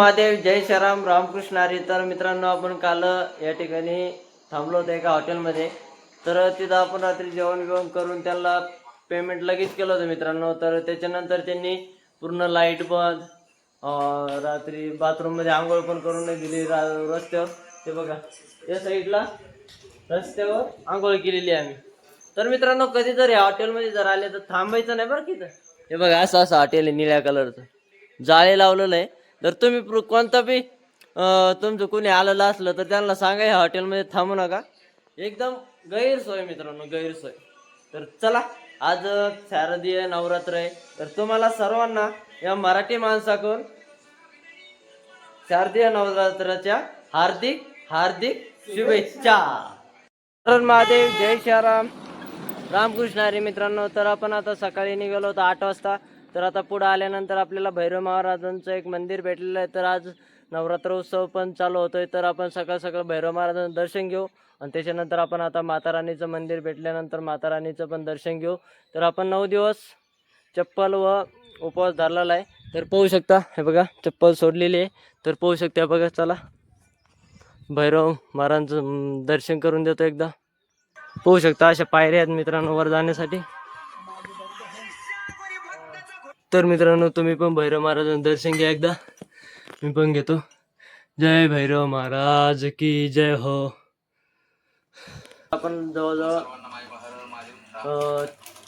महादेव जय श्रीराम रामकृष्ण हरी. तर मित्रांनो आपण काल या ठिकाणी थांबलो होतो एका हॉटेलमध्ये. तर तिथं आपण रात्री जेवण बिवण करून त्यांना पेमेंट लगेच केलं होतं मित्रांनो. तर त्याच्यानंतर त्यांनी पूर्ण लाइट बंद रात्री बाथरूममध्ये आंघोळ पण करून नाही दिली रा- रस्त्यावर. ते बघा या साईडला रस्त्यावर आंघोळ केलेली आहे आम्ही. तर मित्रांनो कधी जर या हॉटेलमध्ये जर आले तर थांबायचं नाही बरं की हे बघा असं असं हॉटेल आहे निळ्या कलरचं जाळे लावलेलं आहे. तर तुम्ही प्र- कोणता बी अं, तुमचं कोणी आलेलं असलं तर त्यांना सांगा या हॉटेलमध्ये थांबू नका. एकदम गैरसोय मित्रांनो गैरसोय. तर चला आज अं, शारदीय नवरात्र आहे. तर तुम्हाला सर्वांना या मराठी माणसाकडून शारदीय नवरात्राच्या हार्दिक हार्दिक शुभेच्छा. तर महादेव जय श्रीराम रामकृष्ण हरी मित्रांनो तर आपण आता सकाळी निघालो होतो आठ वाजता. तर आता पुढं आल्यानंतर आपल्याला भैरव महाराजांचं एक मंदिर भेटलेलं आहे. तर आज नवरात्र उत्सव पण चालू होतोय. तर आपण सकाळ सकाळ भैरव महाराजांचं दर्शन घेऊ. आणि त्याच्यानंतर आपण आता माता राणीचं मंदिर भेटल्यानंतर माता राणीचं पण दर्शन घेऊ. तर आपण नऊ दिवस चप्पल व उपवास धरलेला आहे. तर पाहू शकता हे बघा चप्पल सोडलेली आहे. तर पाहू शकता बघा चला. भैरव महाराजांचं दर्शन करून देतो एकदा. पाहू शकता अशा पायऱ्या आहेत मित्रांनो वर जाण्यासाठी. तर मित्रांनो तुम्ही पण भैरव महाराजांचं दर्शन घ्या एकदा. मी पण घेतो. जय भैरव महाराज की जय हो. आपण जवळजवळ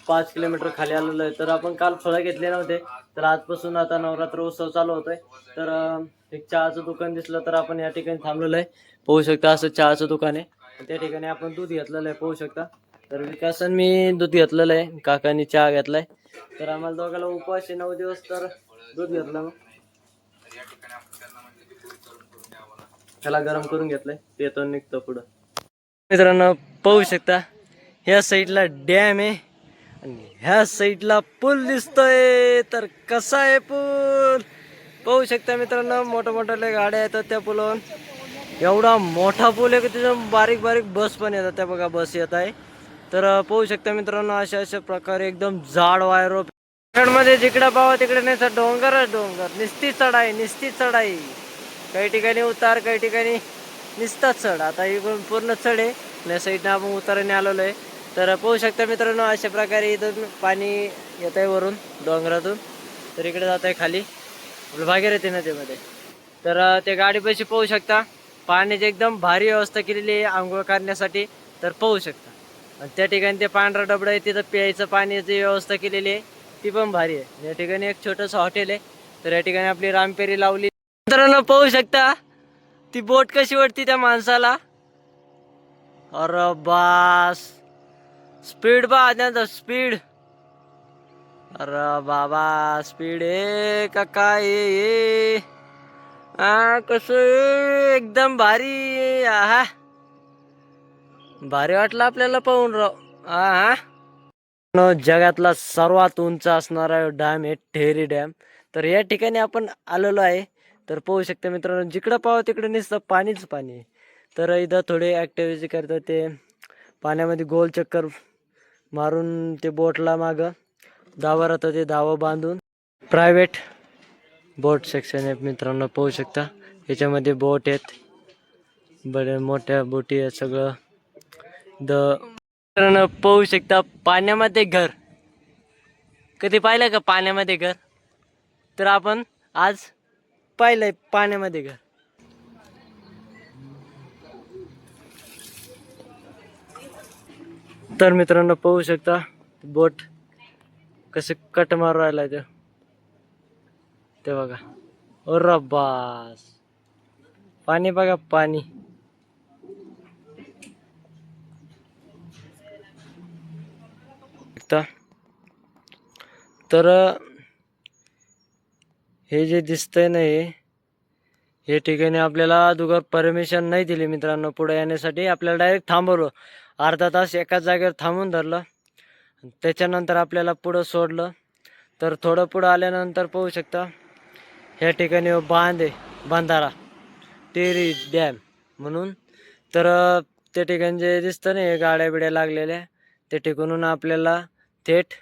पाच किलोमीटर खाली आलेलो आहे. तर आपण काल फळं घेतले नव्हते. तर आजपासून आता नवरात्र उत्सव चालू होतोय. तर एक चहाचं दुकान दिसलं तर आपण या ठिकाणी थांबलेलं आहे. पाहू शकता असं चहाचं दुकान आहे. त्या ठिकाणी आपण दूध घेतलेलं आहे. पाहू शकता. तर विकासन मी दूध घेतलेलं आहे. काकांनी चहा घेतलाय. तर आम्हाला दोघाला उपवास आहे नऊ दिवस तर दूध घेतलं मग. त्याला गरम करून घेतलंय. पेतो निघतो पुढं. मित्रांनो पाहू शकता ह्या साईडला डॅम आहे आणि ह्या साईडला पूल दिसतोय. तर कसा आहे पूल? पाहू शकता मित्रांनो मोठ्या मोठ्या गाड्या येतात त्या पुलावर एवढा मोठा पूल आहे की तिथं बारीक बारीक बस पण येतात. त्या बघा बस येत आहे. तर पाहू शकता मित्रांनो अशा अशा प्रकारे एकदम जाड वायरमध्ये जिकडे पाहावं तिकडे नाही तर डोंगरच डोंगर. निस्ती चढाई निस्ती चढाई. काही ठिकाणी उतार काही ठिकाणी निसतात चढ. आता इकडून पूर्ण चढ आहे. या साईडनं आपण उताराने आलेलो आहे. तर पाहू शकता मित्रांनो अशा प्रकारे इथून पाणी येत आहे वरून डोंगरातून. तर इकडे जात आहे खाली. आपलं येते नदीमध्ये. तर ते गाडीपाशी पाहू शकता पाण्याची एकदम भारी व्यवस्था केलेली आहे आंघोळ करण्यासाठी. तर पाहू शकता. आणि त्या ठिकाणी ते पांढरा डबडा आहे तिथं प्यायचं पाण्याची व्यवस्था केलेली आहे. ती पण भारी आहे. या ठिकाणी एक छोटंसं हॉटेल आहे. तर या ठिकाणी आपली रामपेरी लावली. मित्रांनो पाहू शकता ती बोट कशी वाटती त्या माणसाला? अरे बास. स्पीड बा त्यांचा स्पीड. अरे बाबा स्पीड ए का काय आहे? आ कसं एकदम भारी आहे. भारी वाटलं आपल्याला पाहून राव. हा जगातला सर्वात उंच असणारा डॅम आहे ठेरी डॅम. तर या ठिकाणी आपण आलेलो आहे. तर पाहू शकता मित्रांनो जिकडं पाहावं तिकडे नुसतं पाणीच पाणी आहे. तर इथं थोडे ॲक्टिव्हिटी करतात ते. पाण्यामध्ये गोल चक्कर मारून ते बोटला मागं दावा राहतं ते दावं बांधून. प्रायव्हेट बोट सेक्शन आहे मित्रांनो पाहू शकता. याच्यामध्ये बोट आहेत. बड्या मोठ्या बोटी आहेत सगळं. द मित्रांनो पाहू शकता पाण्यामध्ये घर. कधी पाहिलं का पाण्यामध्ये घर? तर आपण आज पाहिलंय पाण्यामध्ये घर. तर मित्रांनो पाहू शकता बोट कसं कट मारू राहिला ते. ते बघा. ओ बास पाणी बघा पाणी. शकता. तर हे जे दिसतंय ना हे हे ठिकाणी आपल्याला अगोदर परमिशन नाही दिली मित्रांनो. पुढे येण्यासाठी आपल्याला डायरेक्ट थांबवलं. अर्धा तास एकाच जागेवर थांबून धरलं. त्याच्यानंतर आपल्याला पुढं सोडलं. तर थोडं पुढं आल्यानंतर पाहू शकता ह्या ठिकाणी बांध आहे बांधारा टेरी डॅम म्हणून. तर त्या ठिकाणी जे दिसतं ना हे गाड्या बिड्या लागलेल्या. ते ठिकाणून आपल्याला थेट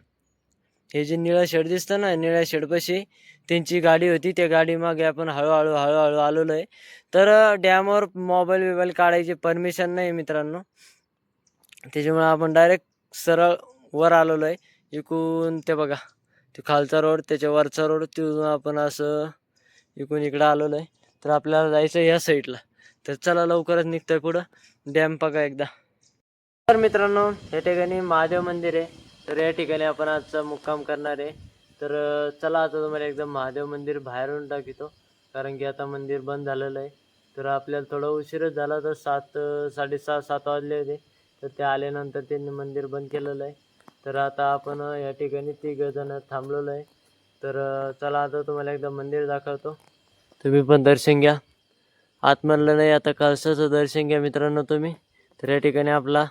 हे जे निळं शेड दिसतं ना निळ्या शेडपाशी त्यांची गाडी होती. त्या गाडीमागे आपण हळूहळू हळूहळू आलेलो आहे तर डॅमवर मोबाईल बिबाईल काढायची परमिशन नाही मित्रांनो. त्याच्यामुळे आपण डायरेक्ट सरळ वर आलेलो आहे इकून ते बघा ते खालचा रोड त्याच्या वरचा रोड तिथून आपण असं इकून इकडं आलेलो आहे तर आपल्याला जायचं या साईडला तर चला लवकरच निघतंय पुढं. डॅम बघा एकदा. तर मित्रांनो या ठिकाणी महादेव मंदिर आहे. तर या ठिकाणी आपण आजचा मुक्काम करणार आहे. तर चला आता तुम्हाला एकदम महादेव मंदिर बाहेरून दाखवतो. कारण की आता मंदिर बंद झालेलं आहे. तर आपल्याला थोडा उशीरच झाला तर सात साडेसात साडेसहा सात वाजले होते. तर ते आल्यानंतर त्यांनी मंदिर बंद केलेलं आहे. तर आता आपण या ठिकाणी तिघजण थांबलेलो आहे. तर चला आता तुम्हाला एकदा मंदिर दाखवतो. तुम्ही पण दर्शन घ्या. आत म्हणलं नाही आता कळसाचं दर्शन घ्या मित्रांनो तुम्ही. तर या ठिकाणी आपला